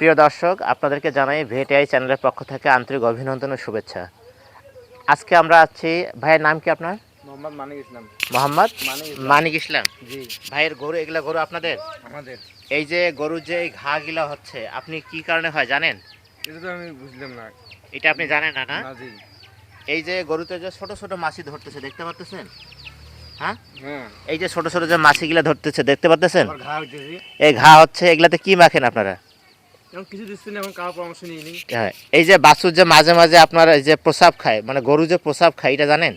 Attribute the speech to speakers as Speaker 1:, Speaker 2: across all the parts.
Speaker 1: প্রিয় দর্শক আপনাদেরকে জানাই ভেটিআই চ্যানেলের পক্ষ থেকে আন্তরিক অভিনন্দন ও শুভেচ্ছা। আজকে আমরা আছি ভাইয়ের নাম কি আপনার?
Speaker 2: মোহাম্মদ মানিক ইসলাম।
Speaker 1: মোহাম্মদ
Speaker 2: মানিক ইসলাম। জি।
Speaker 1: ভাইয়ের গরু এগুলা গরু আপনাদের?
Speaker 2: আমাদের।
Speaker 1: এই যে গরুর যে ঘা গিলা হচ্ছে আপনি কি কারণে হয় জানেন?
Speaker 2: এটা তো আমি বুঝলাম না।
Speaker 1: এটা আপনি জানেন না না?
Speaker 2: জি।
Speaker 1: এই যে গরুতে যে ছোট ছোট মাছি ধরতেছে দেখতে পাচ্ছেন হ্যাঁ?
Speaker 2: হ্যাঁ।
Speaker 1: এই যে ছোট ছোট যে মাছিগুলা ধরতেছে দেখতে পাচ্ছেন
Speaker 2: ঘা
Speaker 1: এই ঘা হচ্ছে এগুলাতে কি মাখেন আপনারা? হ্যাঁ এই যে বাছুর যে মাঝে মাঝে আপনার যে প্রসাব খায় মানে গরু যে প্রসাব খায় এটা জানেন?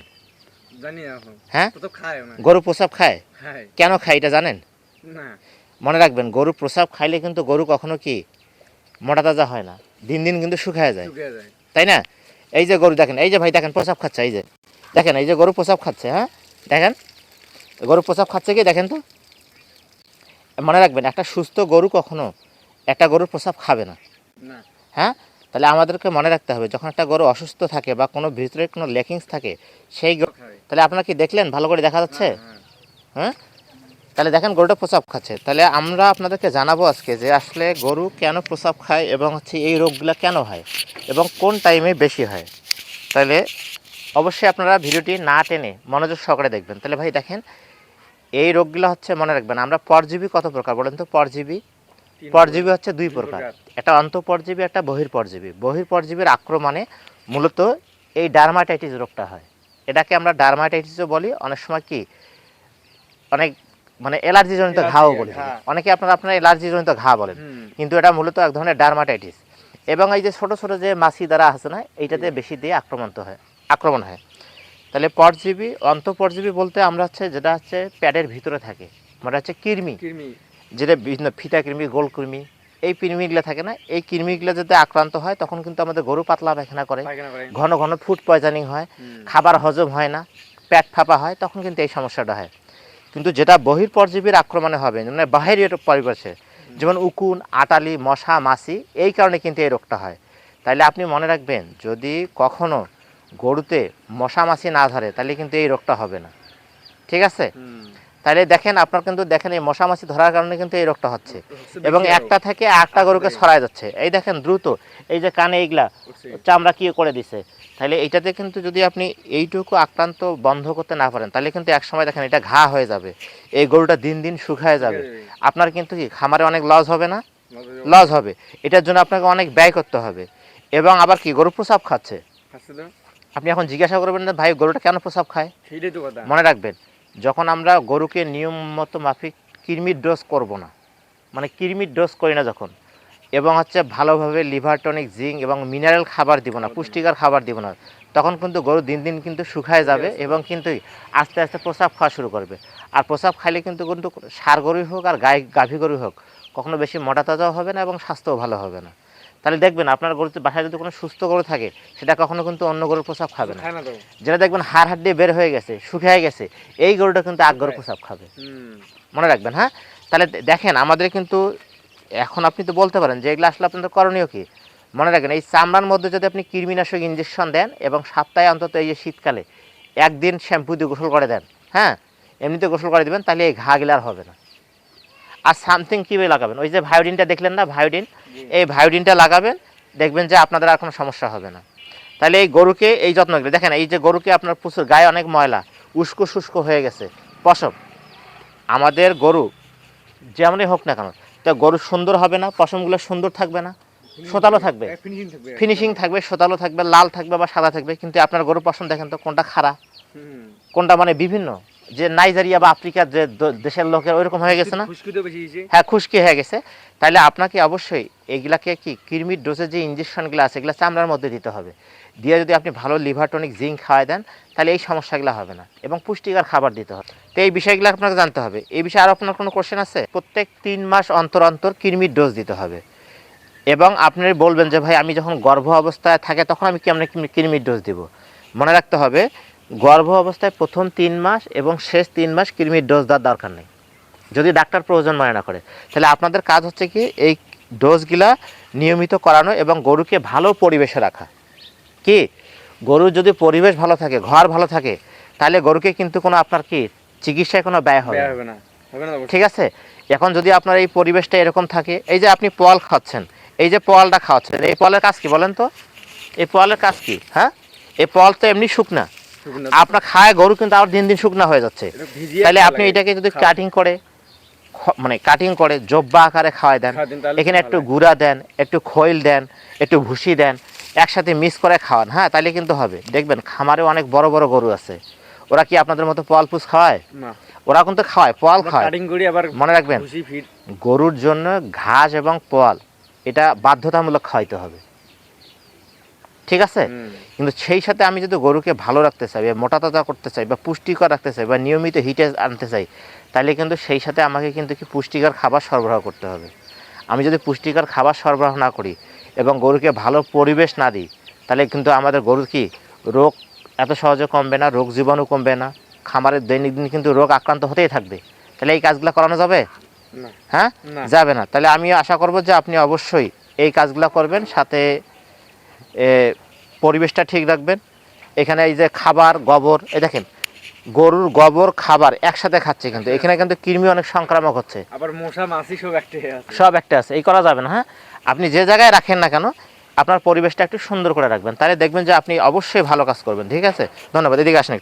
Speaker 1: হ্যাঁ?
Speaker 2: তো তো খায় না
Speaker 1: গরু প্রসাব খায়? কেন খায় এটা জানেন? মনে রাখবেন গরু প্রসাব খাইলে কিন্তু গরু কখনো কি মোটা তাজা হয় না দিন দিন কিন্তু শুকায় যায়।
Speaker 2: যায়।
Speaker 1: তাই না? এই যে গরু দেখেন এই যে ভাই দেখেন প্রসাব খাচ্ছে এই যে। দেখেন এই যে গরু প্রসাব খাচ্ছে হ্যাঁ? দেখেন গরু প্রসাব খাচ্ছে কি দেখেন তো? মনে রাখবেন একটা সুস্থ গরু কখনো একটা গরুর প্রসাব খাবে না। হ্যাঁ? তাহলে আমাদেরকে মনে রাখতে হবে যখন একটা গরু অসুস্থ থাকে বা কোনো ভিতরে কোনো লেকিংস থাকে সেই গরু- তাহলে আপনারা কি দেখলেন? ভালো করে দেখা যাচ্ছে?
Speaker 2: হ্যাঁ,
Speaker 1: হ্যাঁ? তাহলে দেখেন গরুটা প্রসাব খাচ্ছে। তাহলে আমরা আপনাদেরকে জানাব আজকে যে আসলে গরু কেন প্রসাব খায় এবং হচ্ছে এই রোগগুলো কেন হয় এবং কোন টাইমে বেশি হয়। তাহলে অবশ্যই আপনারা ভিডিওটি না টেনে মনোযোগ সহকারে দেখবেন। তাহলে ভাই দেখেন এই রোগগুলো হচ্ছে মনে রাখবেন আমরা পরজীবী কত প্রকার বলেন তো? পরজীবী পরজীবী হচ্ছে দুই প্রকার। একটা অন্তঃপরজীবী একটা বহির্পরজীবী বহির্পরজীবীর আক্রমণে মূলত এই ডার্মাটাইটিস রোগটা হয়। এটাকে আমরা ডার্মাটাইটিসও বলি। অনেক সময় কি অনেক মানে অ্যালার্জি জনিত ঘাও বলি
Speaker 2: ঘা।
Speaker 1: অনেকে আপনারা আপনারা অ্যালার্জি জনিত ঘা বলেন। কিন্তু এটা মূলত এক ধরনের ডার্মাটাইটিস। এবং এই যে ছোট ছোট যে মাছি দ্বারা আছে না এইটাতে বেশি দিয়ে আক্রমণ হয় আক্রমণ হয়। তাহলে পরজীবী অন্তঃপরজীবী বলতে আমরা হচ্ছে যেটা হচ্ছে প্যাডের ভিতরে থাকে। মানে হচ্ছে কৃমি।
Speaker 2: কৃমি।
Speaker 1: যেটা বিভিন্ন ফিতা কৃমি গোল কৃমি এই কৃমিগুলো থাকে না এই কৃমিগুলো যদি আক্রান্ত হয় তখন কিন্তু আমাদের গরু পাতলা পায়খানা করে। ঘন ঘন ফুড পয়জনিং হয় খাবার হজম হয় না পেট ফাঁপা হয় তখন কিন্তু এই সমস্যাটা হয়। কিন্তু যেটা বহির পরজীবীর আক্রমণে হবে মানে বাহিরের পরিবেশে যেমন উকুন আটালি মশা মাছি এই কারণে কিন্তু এই রোগটা হয়। তাইলে আপনি মনে রাখবেন যদি কখনো গরুতে মশা মাছি না ধরে তাহলে কিন্তু এই রোগটা হবে না। ঠিক আছে। তাহলে দেখেন আপনার কিন্তু দেখেন এই মশা মাছি ধরার কারণে কিন্তু এই রোগটা হচ্ছে। এবং একটা থেকে আরেকটা গরুকে ছড়ায় যাচ্ছে। এই দেখেন দ্রুত এই যে কানে এইগুলা চামড়া কি করে দিছে? তাহলে এইটাতে কিন্তু যদি আপনি এইটুকু আক্রান্ত বন্ধ করতে না পারেন তাহলে কিন্তু একসময় দেখেন এটা ঘা হয়ে যাবে। এই গরুটা দিন দিন শুকায় যাবে। আপনার কিন্তু কি খামারে অনেক লস হবে না? লস হবে। এটার জন্য আপনাকে অনেক ব্যয় করতে হবে। এবং আবার কি গরু প্রসাব খাচ্ছে? আপনি এখন জিজ্ঞাসা করবেন না ভাই গরুটা কেন প্রসাব খায়? মনে রাখবেন। যখন আমরা গরুকে নিয়ম মতো মাফিক কৃমির ডোজ করব না মানে কৃমির ডোজ করি না যখন এবং হচ্ছে ভালোভাবে লিভার টনিক জিঙ্ক এবং মিনারেল খাবার দিব না পুষ্টিকর খাবার দিব না তখন কিন্তু গরু দিন দিন কিন্তু শুকায় যাবে এবং কিন্তু আস্তে আস্তে প্রসাব খাওয়া শুরু করবে। আর প্রসাব খাইলে কিন্তু কিন্তু সার গরুই হোক আর গাই গাভী গরুই হোক কখনো বেশি মোটা তাজাও হবে না এবং স্বাস্থ্যও ভালো হবে না। তাহলে দেখবেন আপনার গরুতে বাসায় যদি কোনো সুস্থ গরু থাকে সেটা কখনো কিন্তু অন্য গরুর প্রসাব খাবে না। যেটা দেখবেন হাড় হাড় দিয়ে বের হয়ে গেছে শুকিয়ে গেছে এই গরুটা কিন্তু আগ গরু প্রসাব খাবে। মনে রাখবেন হ্যাঁ? তাহলে দেখেন আমাদের কিন্তু এখন আপনি তো বলতে পারেন যে এগুলো আসলে আপনাদের করণীয় কি? মনে রাখবেন এই চামড়ার মধ্যে যদি আপনি কৃমিনাশক ইঞ্জেকশন দেন এবং সপ্তাহে অন্তত এই যে শীতকালে একদিন শ্যাম্পু দিয়ে গোসল করে দেন হ্যাঁ? এমনিতে গোসল করে দেবেন তাহলে এই ঘাগুলো আর হবে না। আর সামথিং কীভাবে লাগাবেন? ওই যে ভায়োডিনটা দেখলেন না? ভায়োডিন এই ভায়োডিনটা লাগাবেন দেখবেন যে আপনাদের আর কোনো সমস্যা হবে না। তাহলে এই গরুকে এই যত্ন করে দেখেন এই যে গরুকে আপনার প্রচুর গায়ে অনেক ময়লা উস্কো শুষ্ক হয়ে গেছে। পশম আমাদের গরু যেমনই হোক না কেন তা গরু সুন্দর হবে না পশমগুলো সুন্দর থাকবে না শোতালো থাকবে।
Speaker 2: ফিনিশিং থাকবে।
Speaker 1: শোতালো থাকবে লাল থাকবে বা সাদা থাকবে কিন্তু আপনার গরু পশম দেখেন তো কোনটা খারাপ কোনটা মানে বিভিন্ন। যে নাইজেরিয়া বা আফ্রিকার যে দেশের লোকের ওইরকম হয়ে গেছে না? হ্যাঁ খুশকি হয়ে গেছে। তাহলে আপনাকে অবশ্যই এগুলাকে কি কৃমির ডোজের যে ইঞ্জেকশনগুলো আছে এগুলো চামড়ার মধ্যে দিতে হবে। দিয়ে যদি আপনি ভালো লিভার টনিক জিঙ্ক খাওয়াই দেন তাহলে এই সমস্যাগুলো হবে না। এবং পুষ্টিকর খাবার দিতে হবে। তো এই বিষয়গুলো আপনাকে জানতে হবে। এই বিষয়ে আর আপনার কোনো কোশ্চেন আছে? প্রত্যেক তিন মাস অন্তর অন্তর কৃমির ডোজ দিতে হবে। এবং আপনি বলবেন যে ভাই আমি যখন গর্ভ অবস্থায় থাকে তখন আমি কেমন কৃমির ডোজ দিব? মনে রাখতে হবে গর্ভ অবস্থায় প্রথম তিন মাস এবং শেষ তিন মাস কৃমির ডোজ দেওয়ার দরকার নেই। যদি ডাক্তার প্রয়োজন মনে না করে। তাহলে আপনাদের কাজ হচ্ছে কি এই ডোজগুলা নিয়মিত করানো এবং গরুকে ভালো পরিবেশে রাখা। কি? গরুর যদি পরিবেশ ভালো থাকে ঘর ভালো থাকে তাহলে গরুকে কিন্তু কোনো আপনার কি চিকিৎসায় কোনো ব্যয় হবে না। ঠিক আছে? এখন যদি আপনার এই পরিবেশটা এরকম থাকে এই যে আপনি পল খাচ্ছেন এই যে পোয়ালটা খাওয়াচ্ছেন এই পোয়ালের কাজ কি বলেন তো? এই পোয়ালের কাজ কি? হ্যাঁ? এই পোয়াল তো এমনি শুকনো। আপনার খায় গরু কিন্তু আবার দিন দিন শুকনা হয়ে যাচ্ছে। তাহলে আপনি এটাকে যদি কাটিং করে মানে কাটিং করে জব্বা আকারে খাওয়াই দেন এখানে একটু। গুঁড়া দেন একটু খৈল দেন একটু ভুসি দেন একসাথে মিক্স করে খাওয়ান। হ্যাঁ তাহলে কিন্তু হবে। দেখবেন খামারে অনেক বড় বড় গরু আছে। ওরা কি আপনাদের মতো পোয়াল পুষ খাওয়ায়? ওরা কিন্তু খাওয়ায় পোয়াল খাওয়ায় মনে রাখবেন গরুর জন্য ঘাস এবং পোয়াল এটা বাধ্যতামূলক খাওয়াইতে হবে। ঠিক আছে? কিন্তু সেই সাথে আমি যদি গরুকে ভালো রাখতে চাই বা মোটা তাজা করতে চাই বা পুষ্টিকর রাখতে চাই বা নিয়মিত হিটে আনতে চাই তাহলে কিন্তু সেই সাথে আমাকে কিন্তু কি পুষ্টিকর খাবার সরবরাহ করতে হবে। আমি যদি পুষ্টিকর খাবার সরবরাহ না করি এবং গরুকে ভালো পরিবেশ না দিই তাহলে কিন্তু আমাদের গরুর কি রোগ এত সহজে কমবে না রোগ জীবাণু কমবে না খামারের দৈনিক দিন কিন্তু রোগ আক্রান্ত হতেই থাকবে। তাহলে এই কাজগুলো করানো যাবে? হ্যাঁ? যাবে না। তাহলে আমি আশা করব যে আপনি অবশ্যই এই কাজগুলো করবেন সাথে পরিবেশটা ঠিক রাখবেন। এখানে এই যে খাবার গোবর এই দেখেন গরুর গোবর খাবার একসাথে খাচ্ছে কিন্তু। এখানে কিন্তু কৃমি অনেক সংক্রামক হচ্ছে।
Speaker 2: আবার মশা মাছি সব একটা আছে।
Speaker 1: সব একটা আছে। এই করা যাবে না হ্যাঁ? আপনি যে জায়গায় রাখেন না কেন আপনার পরিবেশটা একটু সুন্দর করে রাখবেন। তাহলে দেখবেন যে আপনি অবশ্যই ভালো কাজ করবেন ঠিক আছে? ধন্যবাদ। এদিকে আসেন।